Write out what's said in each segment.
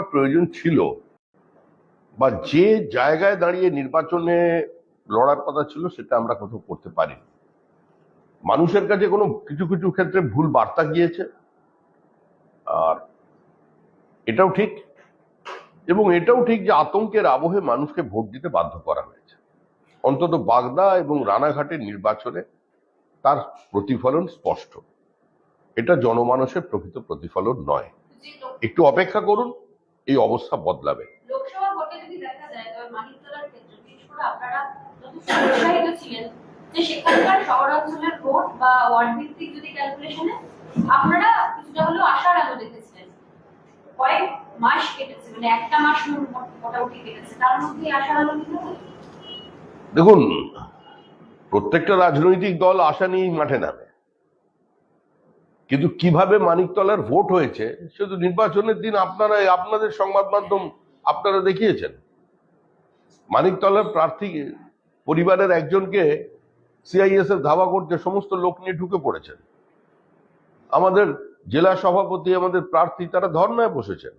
প্রয়োজন ছিল। বা যে জায়গায় দাঁড়িয়ে নির্বাচনে লড়ার কথা ছিল, সেটা আমরা কোথাও করতে পারি। মানুষের কাছে কোনো কিছু কিছু ক্ষেত্রে ভুল বার্তা গিয়েছে। আর এটাও ঠিক। এবং এটাও ঠিক যে আতঙ্কের আবহে মানুষকে ভোট দিতে বাধ্য করা হয়েছে। অন্তত বাগদা এবং রানাঘাটের নির্বাচনে তার প্রতিফলন স্পষ্ট। এটা জনমানসের প্রকৃত প্রতিফলন নয়। একটু অপেক্ষা করুন। এই অবস্থা বদলাবে। লোকসভা ভোটে যদি দেখা যায় তবে মানিকতলার ক্ষেত্রে বিশেষ করে আপনারা যথেষ্ট উৎসাহিত ছিলেন যে সেখানকার শহরাঞ্চলের ভোট বা ওয়ার্ড ভিত্তিক যদি ক্যালকুলেশনে আপনারা কিছুটা হলেও আশার আলো দেখেছিলেন। কয়েক মাস কেটেছে মানে একটা মাস মোটামুটি কেটেছে তার মধ্যে আশার আলো দেখুন প্রত্যেকটা রাজনৈতিক দল আশা নিয়েই মাঠে নামে। কিন্তু কীভাবে মানিকতলার ভোট হয়েছে শুধু নির্বাচনের দিন আপনারা আপনাদের সংবাদ মাধ্যম আপনারা দেখিয়েছেন। মানিকতলার প্রার্থী, পরিবারের একজনকে সিআইএস এর ধাওয়া করতে সমস্ত লোক নিয়ে ঢুকে পড়েছেন। আমাদের জেলা সভাপতি, আমাদের প্রার্থী, তারা ধর্নায় বসেছেন।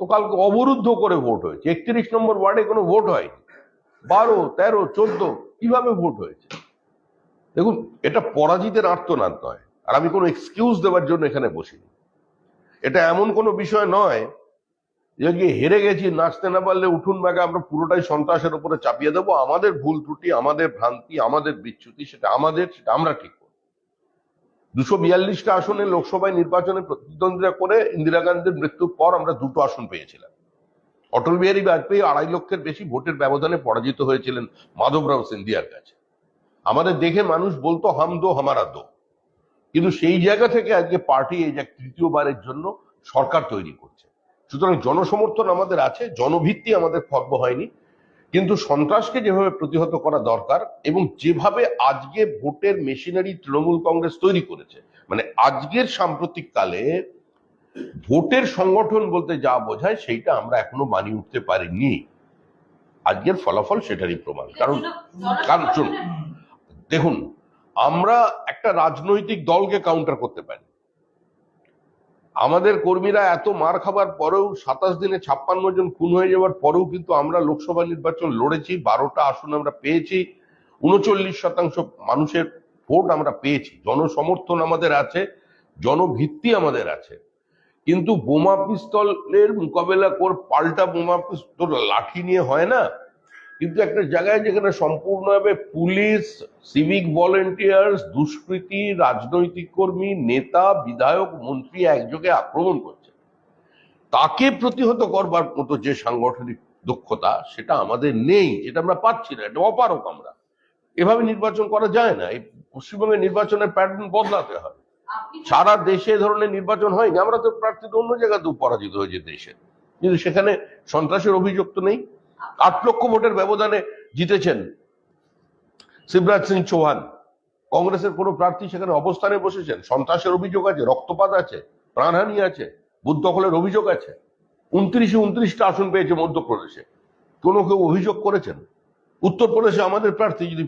তো কালকে অবরুদ্ধ করে ভোট হয়েছে। একত্রিশ নম্বর ওয়ার্ডে কোনো ভোট হয়নি। বারো, তেরো, চোদ্দ, কীভাবে ভোট হয়েছে? দেখুন, এটা পরাজিতের আর্তনাদ নয়। আর আমি কোনো এক্সকিউজ দেওয়ার জন্য এখানে বসিনি। এটা এমন কোনো বিষয় নয় যে হেরে গেছি, নাচতে না পারলে উঠুন ব্যাগে আমরা পুরোটাই সন্ত্রাসের উপরে চাপিয়ে দেবো, আমাদের ভুল ত্রুটি, আমাদের ভ্রান্তি, আমাদের বিচ্যুতি, সেটা আমাদের, সেটা আমরা ঠিক করব। দুশো বিয়াল্লিশটা আসনে লোকসভায় নির্বাচনে প্রতিদ্বন্দ্বিতা করে ইন্দিরা গান্ধীর মৃত্যুর পর আমরা দুটো আসন পেয়েছিলাম। অটল বিহারী বাজপেয়ী আড়াই লক্ষের বেশি ভোটের ব্যবধানে পরাজিত হয়েছিলেন মাধবরাও সিন্ধিয়ার কাছে। আমাদের দেখে মানুষ বলতো, হাম দো, হামারা দো। কিন্তু সেই জায়গা থেকে আজকে পার্টি এই যে তৃতীয়বারের জন্য সরকার তৈরি করছে। সুতরাং জনসমর্থন আমাদের আছে জনভিত্তি আমাদের খর্ব হয়নি। কিন্তু সন্ত্রাসকে যেভাবে প্রতিহত করা দরকার এবং যেভাবে আজকে ভোটের মেশিনারি তৃণমূল কংগ্রেস তৈরি করেছে মানে আজকের সাম্প্রতিক কালে ভোটের সংগঠন বলতে যা বোঝায় সেইটা আমরা এখনও মানিয়ে উঠতে পারিনি। আজকের ফলাফল সেটারই প্রমাণ। কারণ কারণ শুনুন, দেখুন আমরা একটা রাজনৈতিক দলকে কাউন্টার করতে পারি। আমাদের কর্মীরা এত মার খাবার পরেও সাতাশ দিনে ছাপ্পান্ন জন খুন হয়ে যাওয়ার পরেও কিন্তু আমরা লোকসভা নির্বাচন লড়েছি, বারোটা আসন আমরা পেয়েছি, উনচল্লিশ শতাংশ মানুষের ভোট আমরা পেয়েছি। জনসমর্থন আমাদের আছে, জনভিত্তি আমাদের আছে। কিন্তু বোমা পিস্তলের মোকাবেলা কর, পাল্টা বোমা পিস্তল, লাঠি নিয়ে হয় না? কিন্তু একটা জায়গায় যেখানে সম্পূর্ণভাবে পুলিশ সিভিক ভলেন্টিয়ার্স দুষ্কৃতী রাজনৈতিক কর্মী নেতা বিধায়ক মন্ত্রী একযোগে আক্রমণ করছে। তাকে প্রতিহত করবার মতো যে সাংগঠনিক দক্ষতা সেটা আমাদের নেই এটা আমরা পাচ্ছি না এটা অপারক আমরা। এভাবে নির্বাচন করা যায় না এই পশ্চিমবঙ্গের নির্বাচনের প্যাটার্ন বদলাতে হয় সারা দেশে এ ধরনের নির্বাচন হয়নি আমরা তো প্রার্থীতে অন্য জায়গাতেও পরাজিত হয়েছে দেশে। কিন্তু সেখানে সন্ত্রাসের অভিযোগ তো নেই। আট লক্ষ ভোটের ব্যবধানে জিতেছেন শিবরাজ সিং চৌহান। কংগ্রেসের কোনো প্রার্থী সেখানে অবস্থানে বসেছেন? সন্ত্রাসের অভিযোগ আছে, রক্তপাত আছে, প্রাণহানি আছে বুথ দখলের অভিযোগ আছে। উনত্রিশে উনত্রিশটা আসন পেয়েছে মধ্যপ্রদেশে। কোনো কেউ অভিযোগ করেছেন? উত্তরপ্রদেশে আমাদের প্রার্থী যদি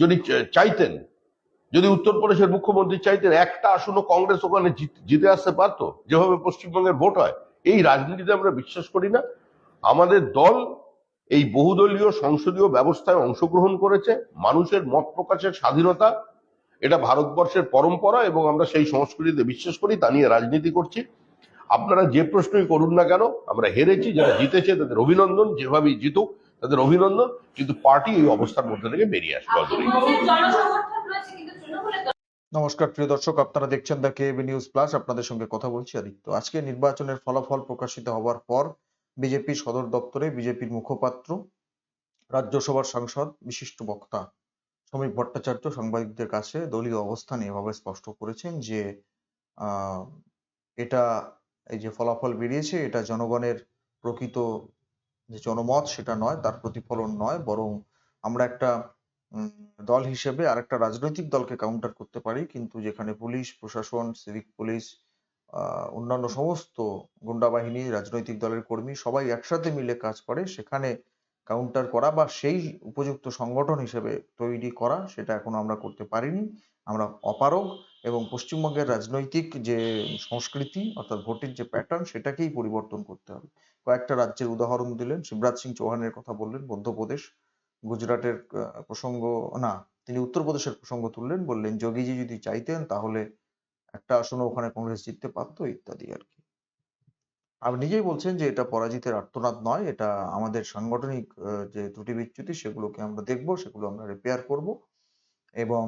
যদি চাইতেন, যদি উত্তরপ্রদেশের মুখ্যমন্ত্রী চাইতেন, একটা আসনও কংগ্রেস ওখানে জিতে আসতে পারতো? যেভাবে পশ্চিমবঙ্গের ভোট হয়, এই রাজনীতিতে আমরা বিশ্বাস করি না। আমাদের দল এই বহুদলীয় সংসদীয় ব্যবস্থায় অংশগ্রহণ করেছে মানুষের মত প্রকাশের স্বাধীনতা এটা ভারতবর্ষের পরম্পরা এবং আমরা সেই সংস্কৃতিতে বিশ্বাস করি তা নিয়ে রাজনীতি করছি। আপনারা যে প্রশ্নই করুন না কেন আমরা হেরেছি যারা জিতেছে তাদের অভিনন্দন যেভাবেই জিতুক তাদের অভিনন্দন কিন্তু পার্টি এই অবস্থার মধ্যে থেকে বেরিয়ে আসবে নমস্কার প্রিয় দর্শক আপনারা দেখছেন দ্য কেবি নিউজ প্লাস আপনাদের সঙ্গে কথা বলছি আদিত্য। আজকে নির্বাচনের ফলাফল প্রকাশিত হওয়ার পর বিজেপি সদর দপ্তরে বিজেপির মুখপাত্র, রাজ্যসভার সাংসদ, বিশিষ্ট বক্তা শ্রমিক ভট্টাচার্য সাংবাদিকদের কাছে দলীয় অবস্থান এভাবে স্পষ্ট করেছেন যে এটা এই যে ফলাফল বেরিয়েছে, এটা জনগণের প্রকৃত যে জনমত সেটা নয়, তার প্রতিফলন নয়, বরং আমরা একটা দল হিসেবে আরেকটা রাজনৈতিক দলকে কাউন্টার করতে পারি। কিন্তু যেখানে পুলিশ, প্রশাসন সিভিক পুলিশ অন্যান্য সমস্ত গুন্ডা বাহিনী, রাজনৈতিক দলের কর্মী সবাই একসাথে মিলে কাজ করে। সেখানে কাউন্টার করা বা সেই উপযুক্ত সংগঠন হিসেবে তৈরি করা, সেটা এখনও আমরা করতে পারিনি। আমরা অপারগ এবং পশ্চিমবঙ্গের রাজনৈতিক যে সংস্কৃতি, অর্থাৎ ভোটের যে প্যাটার্ন সেটাকেই পরিবর্তন করতে হবে। কয়েকটা রাজ্যের উদাহরণ দিলেন। শিবরাজ সিং চৌহানের কথা বললেন, মধ্যপ্রদেশ, গুজরাটের প্রসঙ্গ, না, তিনি উত্তরপ্রদেশের প্রসঙ্গ তুললেন, বললেন, যোগীজি যদি চাইতেন, তাহলে একটা আসনে ওখানে কংগ্রেস জিততে পারতো, ইত্যাদি আর কি। আপনি নিজেই বলছেন যে এটা পরাজিতের আর্তনাদ নয়, এটা আমাদের সাংগঠনিক যে ত্রুটি বিচ্যুতি সেগুলোকে আমরা দেখব, সেগুলো আমরা রিপেয়ার করব এবং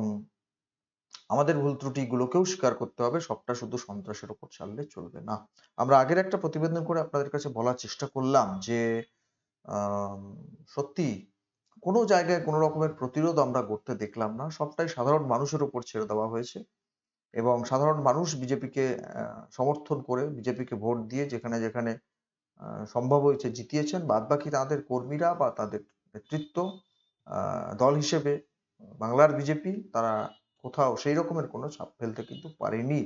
আমাদের ভুল ত্রুটিগুলোকেও স্বীকার করতে হবে, সবটা শুধু সন্ত্রাসের উপর ছাড়লে চলবে না। আমরা আগের একটা প্রতিবেদন করে আপনাদের কাছে বলার চেষ্টা করলাম যে সত্যি কোনো জায়গায় কোনো রকমের প্রতিরোধ আমরা করতে দেখলাম না, সবটাই সাধারণ মানুষের উপর ছেড়ে দেওয়া হয়েছে। এবং সাধারণ মানুষ বিজেপিকে সমর্থন করে বিজেপিকে ভোট দিয়ে যেখানে যেখানে সম্ভব হয়েছে জিতিয়েছেন, বাদবাকি তাদের কর্মীরা বা তাদের নেতৃত্ব দল হিসেবে বাংলার বিজেপি তারা কোথাও সেই রকমের কোনো ছাপ ফেলতে কিন্তু পারেনি।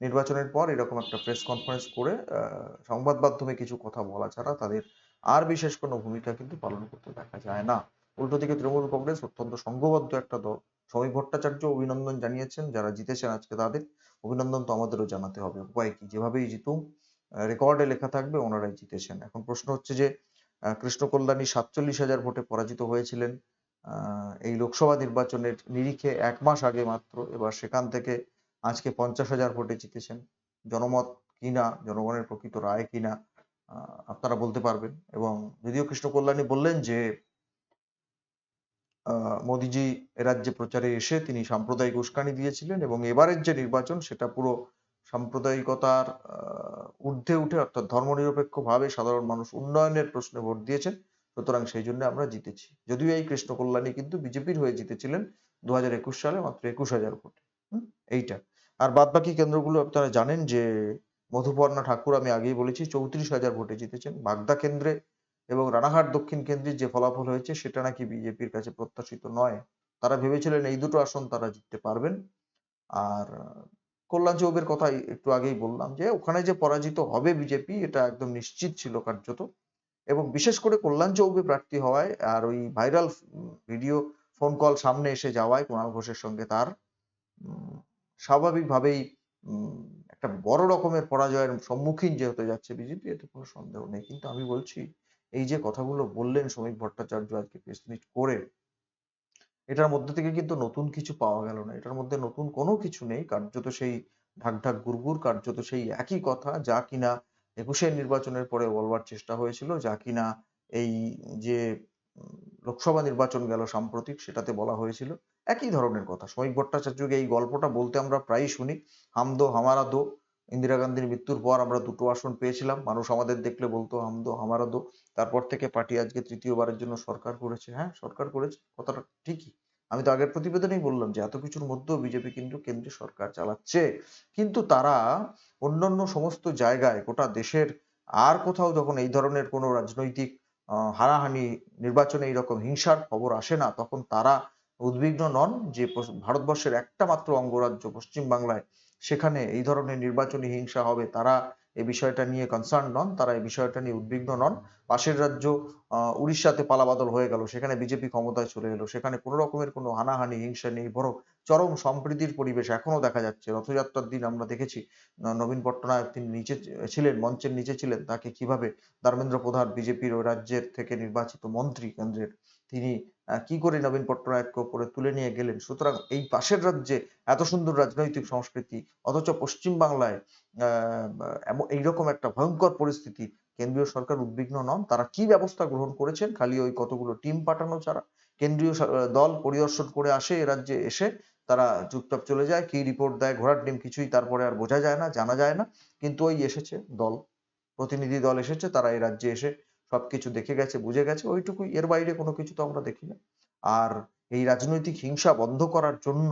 নির্বাচনের পর এরকম একটা প্রেস কনফারেন্স করে সংবাদ মাধ্যমে কিছু কথা বলা ছাড়া তাদের আর বিশেষ কোনো ভূমিকা কিন্তু পালন করতে দেখা যায় না। উল্টো দিকে তৃণমূল কংগ্রেস অত্যন্ত সংঘবদ্ধ একটা দল। সমী ভট্টাচার্য অভিনন্দন জানিয়েছেন, যারা জিতেছেন আজকে তাদের। অভিনন্দন তো আমাদেরও জানাতে হবে। উপায় কি? যেভাবেই জিতুক রেকর্ডে লেখা থাকবে, ওনারাই জিতেছেন। এখন প্রশ্ন হচ্ছে যে কৃষ্ণ কল্যাণী সাতচল্লিশ হাজার ভোটে পরাজিত হয়েছিলেন এই লোকসভা নির্বাচনের নিরিখে এক মাস আগে মাত্র, এবার সেখান থেকে আজকে পঞ্চাশ হাজার ভোটে জিতেছেন। জনমত কিনা, জনগণের প্রকৃত রায় কিনা আপনারা বলতে পারবেন। এবং যদিও কৃষ্ণ কল্যাণী বললেন যে মোদিজি রাজ্যে প্রচারে এসে তিনি সাম্প্রদায়িক উস্কানি দিয়েছিলেন এবং এবারের যে নির্বাচন সেটা পুরো সাম্প্রদায়িকতার ঊর্ধ্বে উঠে অর্থাৎ ধর্মনিরপেক্ষভাবে সাধারণ মানুষ উন্নয়নের প্রশ্নে ভোট দিয়েছেন। সুতরাং সেই জন্য আমরা জিতেছি। যদিও এই কৃষ্ণ কল্যাণী কিন্তু বিজেপির হয়ে জিতেছিলেন দু হাজার একুশ সালে মাত্র একুশ হাজার ভোটে। এইটা। আর বাদবাকি কেন্দ্রগুলো আপনারা জানেন যে মধুপর্ণা ঠাকুর আমি আগেই বলেছি চৌত্রিশ হাজার ভোটে জিতেছেন। বাগদা কেন্দ্রে এবং রানাঘাট দক্ষিণ কেন্দ্রের যে ফলাফল হয়েছে, সেটা নাকি বিজেপির কাছে প্রত্যাশিত নয়। তারা ভেবেছিলেন এই দুটো আসন তারা জিততে পারবেন। আর কল্যাণ চৌবের কথা একটু আগেই বললাম যে, ওখানে যে পরাজিত হবে বিজেপি, এটা একদম নিশ্চিত ছিল কার্যত। এবং বিশেষ করে কল্যাণ চৌবে প্রার্থী হওয়ায় আর ওই ভাইরাল ভিডিও ফোন কল সামনে এসে যাওয়ায় কুণাল ঘোষের সঙ্গে তার স্বাভাবিকভাবেই একটা বড় রকমের পরাজয়ের সম্মুখীন যে হতে যাচ্ছে বিজেপি, এতে কোনো সন্দেহ নেই। কিন্তু আমি বলছি এই যে কথাগুলো বললেন শ্রমিক ভট্টাচার্য আজকে প্রেস মিট করে, এটার মধ্যে থেকে কিন্তু নতুন কিছু পাওয়া গেল না। এটার মধ্যে নতুন কোনো কিছু নেই। কার্যত সেই ঢাক ঢাক গুড়গুড় কার্যত সেই একই কথা, যা কিনা একুশের নির্বাচনের পরে বলবার চেষ্টা হয়েছিল, যা কিনা এই যে লোকসভা নির্বাচন গেল সাম্প্রতিক, সেটাতে বলা হয়েছিল। একই ধরনের কথা। শ্রমিক ভট্টাচার্যকে এই গল্পটা বলতে আমরা প্রায়ই শুনি হাম দো হামারা দো ইন্দিরা গান্ধীর মৃত্যুর পর আমরা দুটো আসন পেয়েছিলাম। মানুষ আমাদের দেখলে বলতো, হাম দো, হামারা দো। তারপর থেকে পার্টি আজকে তৃতীয়বারের জন্য সরকার করেছে। হ্যাঁ সরকার করেছে। কথাটা ঠিকই। আমি তো আগের প্রতিবেদনেই বললাম যে, এত কিছুর মধ্যেও বিজেপি কিন্তু কেন্দ্রে সরকার চালাচ্ছে। কিন্তু তারা অন্যান্য সমস্ত জায়গায়, গোটা দেশের আর কোথাও যখন এই ধরনের কোনো রাজনৈতিক হানাহানি নির্বাচনে এইরকম হিংসার খবর আসে না, তখন তারা উদ্বিগ্ন নন যে, ভারতবর্ষের একটা মাত্র অঙ্গরাজ্য পশ্চিম বাংলায় সেখানে এই ধরনের নির্বাচনী হিংসা হবে, তারা এই বিষয়টা নিয়ে কনসার্ন নন, তারা এই বিষয়টা নিয়ে উদ্বিগ্ন নন। পাশের রাজ্য উড়িষ্যাতে পালাবাদল হয়ে গেল, সেখানে বিজেপি ক্ষমতায় চলে এলো, সেখানে কোনো রকমের কোনো হানাহানি, হিংসা নেই, বরং চরম সম্প্রীতির পরিবেশ এখনও দেখা যাচ্ছে। রথযাত্রার দিন আমরা দেখেছি নবীন পট্টনায়ক তিনি নিচে ছিলেন, মঞ্চের নিচে ছিলেন, তাকে কীভাবে ধর্মেন্দ্র প্রধান, বিজেপির ওই রাজ্যের থেকে নির্বাচিত মন্ত্রী কেন্দ্রের তিনি কি করে নবীন পট্টনায়ককে উপরে তুলে নিয়ে গেলেন? সুতরাং এই পাশের রাজ্যে এত সুন্দর রাজনৈতিক সংস্কৃতি, অথচ পশ্চিম বাংলায় এইরকম একটা ভয়ঙ্কর পরিস্থিতি, কেন্দ্রীয় সরকার উদ্বিগ্ন নন? তারা কি ব্যবস্থা গ্রহণ করেছেন? খালি ওই কতগুলো টিম পাঠানো ছাড়া? কেন্দ্রীয় দল পরিদর্শন করে আসে এ রাজ্যে এসে, তারা চুপচাপ চলে যায়, কি রিপোর্ট দেয়, ঘোড়ার ডিম কিছুই তারপরে আর বোঝা যায় না, জানা যায় না। কিন্তু ওই এসেছে দল, প্রতিনিধি দল এসেছে, তারা এই রাজ্যে এসে সবকিছু দেখে গেছে, বুঝে গেছে ওইটুকুই এর বাইরে কোনো কিছু তো আমরা দেখি না। আর এই রাজনৈতিক হিংসা বন্ধ করার জন্য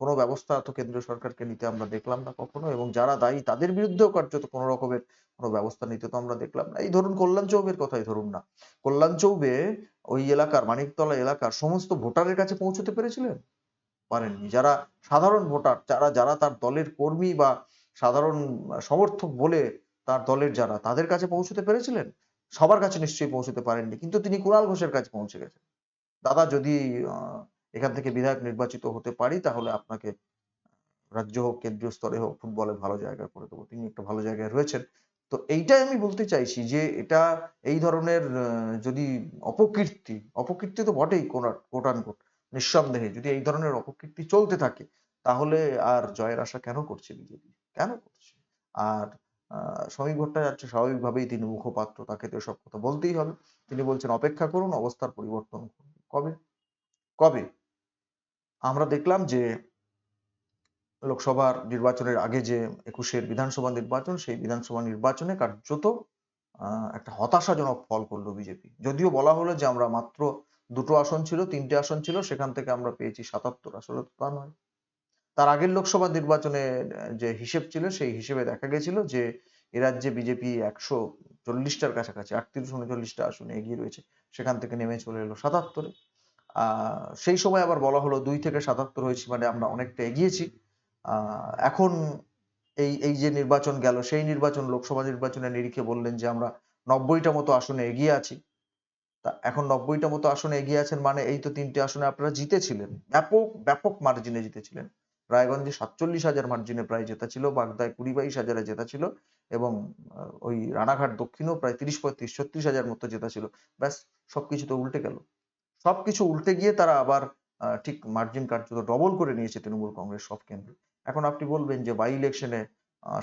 কোনো ব্যবস্থা তো কেন্দ্রীয় সরকারকে নিতে আমরা দেখলাম না কখনো এবং যারা দায়ী তাদের বিরুদ্ধেও কার্যত কোনো রকমের কোনো ব্যবস্থা নিতে তো আমরা দেখলাম না। এই ধরুন কল্যাণ চৌবের কথাই ধরুন না। কল্যাণ চৌবে ওই এলাকার, মানিকতলা এলাকার সমস্ত ভোটারের কাছে পৌঁছতে পেরেছিলেন? পারেননি। যারা সাধারণ ভোটার, যারা যারা তার দলের কর্মী বা সাধারণ সমর্থক বলে তার দলের যারা, তাদের কাছে পৌঁছতে পেরেছিলেন? সবার কাছে নিশ্চয়ই পৌঁছতে পারেননি, কিন্তু তিনি কুণাল ঘোষের কাছে পৌঁছে গেছেন। দাদা, যদি এখান থেকে বিধায়ক নির্বাচিত হতে পারি, তাহলে আপনাকে রাজ্য হোক, কেন্দ্রীয় স্তরে হোক, ফুটবলে ভালো জায়গা করে দেবো। তিনি একটা ভালো জায়গায় রয়েছেন। তো এইটাই আমি বলতে চাইছি যে, এটা এই ধরনের যদি অপকীর্তি অপকীর্তি তো বটেই কোটান কোট নিঃসন্দেহে। যদি এই ধরনের অপকীর্তি চলতে থাকে, তাহলে আর জয়ের আশা কেন করছে বিজেপি? কেন করছে? আর শ্রমিক ভট্টাচার্য স্বাভাবিকভাবেই তিনি মুখপাত্র, তাকে তো সব কথা বলতেই হবে। তিনি বলছেন, অপেক্ষা করুন, অবস্থার পরিবর্তন কবে? কবে? আমরা দেখলাম যে লোকসভার নির্বাচনের আগে যে একুশের বিধানসভা নির্বাচন, সেই বিধানসভা নির্বাচনে কার্যত একটা হতাশাজনক ফল করল বিজেপি। যদিও বলা হলো যে আমরা মাত্র দুটো আসন ছিল, তিনটে আসন ছিল, সেখান থেকে আমরা পেয়েছি সাতাত্তর। আসলে তা নয়। তার আগের লোকসভা নির্বাচনে যে হিসেব ছিল সেই হিসেবে দেখা গেছিল যে এ রাজ্যে বিজেপি একশো চল্লিশটার কাছাকাছি, আটত্রিশ উনচল্লিশটা আসনে এগিয়ে রয়েছে। সেখান থেকে নেমে চলে এলো সাতাত্তরে। সেই সময় আবার বলা হলো দুই থেকে সাতাত্তর হয়েছি মানে আমরা অনেকটা এগিয়েছি। এখন এই এই যে নির্বাচন গেল, সেই নির্বাচন, লোকসভা নির্বাচনের নিরিখে বললেন যে আমরা নব্বইটা মতো আসনে এগিয়ে আছি। তা এখন নব্বইটা মতো আসনে এগিয়ে আছেন মানে এই তো তিনটে আসনে আপনারা জিতেছিলেন। ব্যাপক ব্যাপক মার্জিনে জিতেছিলেন। রায়গঞ্জে সাতচল্লিশ হাজার মার্জিনে প্রায় জেতা ছিল, বাগদায় কুড়ি বাইশ হাজারে জেতা ছিল এবং ওই রানাঘাট দক্ষিণেও প্রায় তিরিশ পঁয়ত্রিশ, ছত্রিশ হাজার মতো জেতা ছিল। ব্যাস, সবকিছু তো উল্টে গেল। সবকিছু উল্টে গিয়ে তারা আবার ঠিক মার্জিন কার্যত ডবল করে নিয়েছে তৃণমূল কংগ্রেস সব কেন্দ্রে। এখন আপনি বলবেন যে বাই ইলেকশনে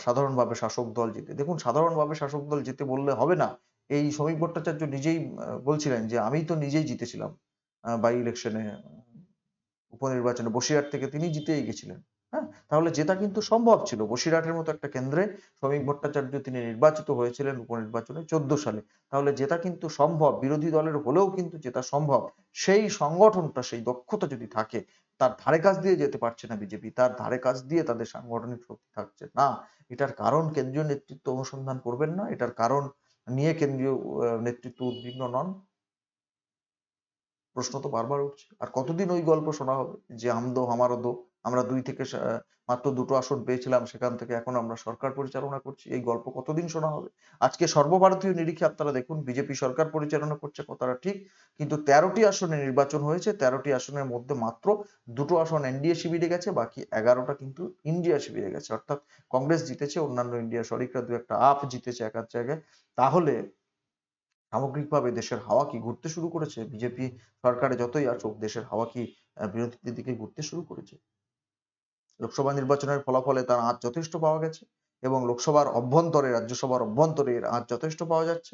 সাধারণভাবে শাসক দল জিতে, দেখুন সাধারণভাবে শাসক দল জিতে বললে হবে না। এই শ্রমিক ভট্টাচার্য নিজেই বলছিলেন যে, আমি তো নিজেই জিতেছিলাম বাই ইলেকশনে উপনির্বাচনে বসিরহাট থেকে তিনি জিতেই গেছিলেন হ্যাঁ? তাহলে জেতা কিন্তু সম্ভব ছিল। বসিরহাটের মতো একটা কেন্দ্রে শ্রমিক ভট্টাচার্য তিনি নির্বাচিত হয়েছিলেন উপনির্বাচনে চোদ্দ সালে। তাহলে জেতা কিন্তু সম্ভব, বিরোধী দলের হলেও কিন্তু জেতা সম্ভব। সেই সংগঠনটা, সেই দক্ষতা যদি থাকে, তার ধারে কাজ দিয়ে যেতে পারছে না বিজেপি, তার ধারে কাজ দিয়ে তাদের সাংগঠনিক শক্তি থাকছে। না, এটার কারণ কেন্দ্রীয় নেতৃত্ব অনুসন্ধান করবেন না, এটার কারণ নিয়ে কেন্দ্রীয় নেতৃত্ব উদ্বিগ্ন নন। প্রশ্ন তো বারবার উঠছে। আর কতদিন ওই গল্প শোনা হবে? যে আমদো আমারও দো আমরা দুই থেকে মাত্র দুটো আসন পেয়েছিলাম সেখান থেকে এখন আমরা সরকার পরিচালনা করছি। এই গল্প কতদিন শোনা হবে? আজকে সর্বভারতীয় নিরিখে আপনারা দেখুন বিজেপি সরকার পরিচালনা করছে কথাটা ঠিক কিন্তু তেরোটি আসনে নির্বাচন হয়েছে তেরোটি আসনের মধ্যে মাত্র দুটো আসন এনডিএ শিবিরে গেছে বাকি এগারোটা কিন্তু ইন্ডিয়া শিবিরে গেছে। অর্থাৎ কংগ্রেস জিতেছে অন্যান্য ইন্ডিয়া শরিকরা দু একটা আপ জিতেছে এক জায়গায়। তাহলে সামগ্রিকভাবে দেশের হাওয়া কি ঘুরতে শুরু করেছে? বিজেপি সরকারে যতই আসুক, দেশের হাওয়া কি বিরোধীদের দিকে ঘুরতে শুরু করেছে? লোকসভা নির্বাচনের ফলাফলে তার আজ যথেষ্ট পাওয়া গেছে এবং লোকসভার অভ্যন্তরে, রাজ্যসভার অভ্যন্তরে এর আজ যথেষ্ট পাওয়া যাচ্ছে।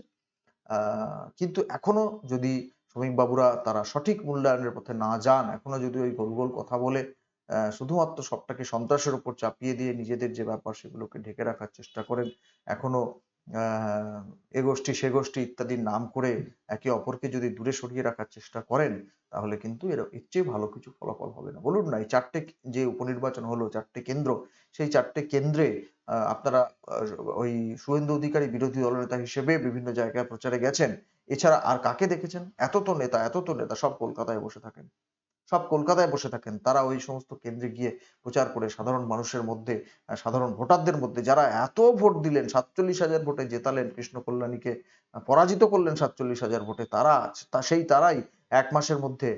কিন্তু এখনও যদি শ্রমিক বাবুরা তারা সঠিক মূল্যায়নের পথে না যান, এখনও যদি ওই গোল গোল কথা বলে শুধুমাত্র সবটাকে সন্ত্রাসের উপর চাপিয়ে দিয়ে নিজেদের যে ব্যাপার সেগুলোকে ঢেকে রাখার চেষ্টা করেন, এখনও এ গোষ্ঠী সে গোষ্ঠী ইত্যাদির নাম করে একে অপরকে যদি দূরে সরিয়ে রাখার চেষ্টা করেন, তাহলে কিন্তু এর চেয়ে ভালো কিছু ফলাফল হবে না। বলুন না, এই চারটে যে উপনির্বাচন হলো, চারটে কেন্দ্র, সেই চারটে কেন্দ্রে আপনারা ওই শুভেন্দু অধিকারী বিরোধী দলনেতা হিসেবে বিভিন্ন জায়গায় প্রচারে গেছেন। এছাড়া আর কাকে দেখেছেন? এত তো নেতা, এত তো নেতা, সব কলকাতায় বসে থাকেন। সব কলকাতায় বসে থাকেন। তারা ওই সমস্ত কেন্দ্রে গিয়ে প্রচার করে সাধারণ মানুষের মধ্যে সাধারণ ভোটারদের মধ্যে যারা এত ভোট দিলেন, সাতচল্লিশ হাজার ভোটে জেতালেন কৃষ্ণ কল্যাণীকে পরাজিত করলেন সাতচল্লিশ হাজার ভোটে, তারা সেই তারাই এক মাসের মধ্যে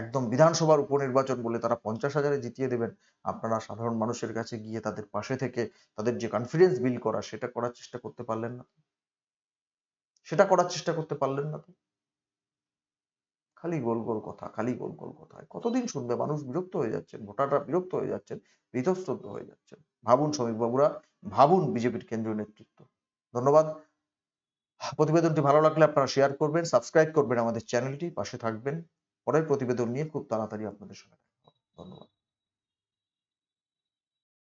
একদম বিধানসভার উপনির্বাচন বলে তারা পঞ্চাশ হাজারে জিতিয়ে দেবেন। আপনারা সাধারণ মানুষের কাছে গিয়ে তাদের পাশে থেকে তাদের যে কনফিডেন্স বিল্ড করা, সেটা করার চেষ্টা করতে পারলেন না। সেটা করার চেষ্টা করতে পারলেন না। খালি গোল গোল কথা, খালি গোল গোল কথা। কতদিন শুনবে? মানুষ বিরক্ত হয়ে যাচ্ছেন, ভোটাররা বিরক্ত হয়ে যাচ্ছেন বীতশ্রদ্ধ হয়ে যাচ্ছেন। ভাবুন শ্রমিক বাবুরা, ভাবুন বিজেপির কেন্দ্রীয় নেতৃত্ব। ধন্যবাদ। প্রতিবেদনটি ভালো লাগলে আপনারা শেয়ার করবেন সাবস্ক্রাইব করবেন আমাদের চ্যানেলটি পাশে থাকবেন। পরের প্রতিবেদন নিয়ে খুব তাড়াতাড়ি আপনাদের সঙ্গে। ধন্যবাদ।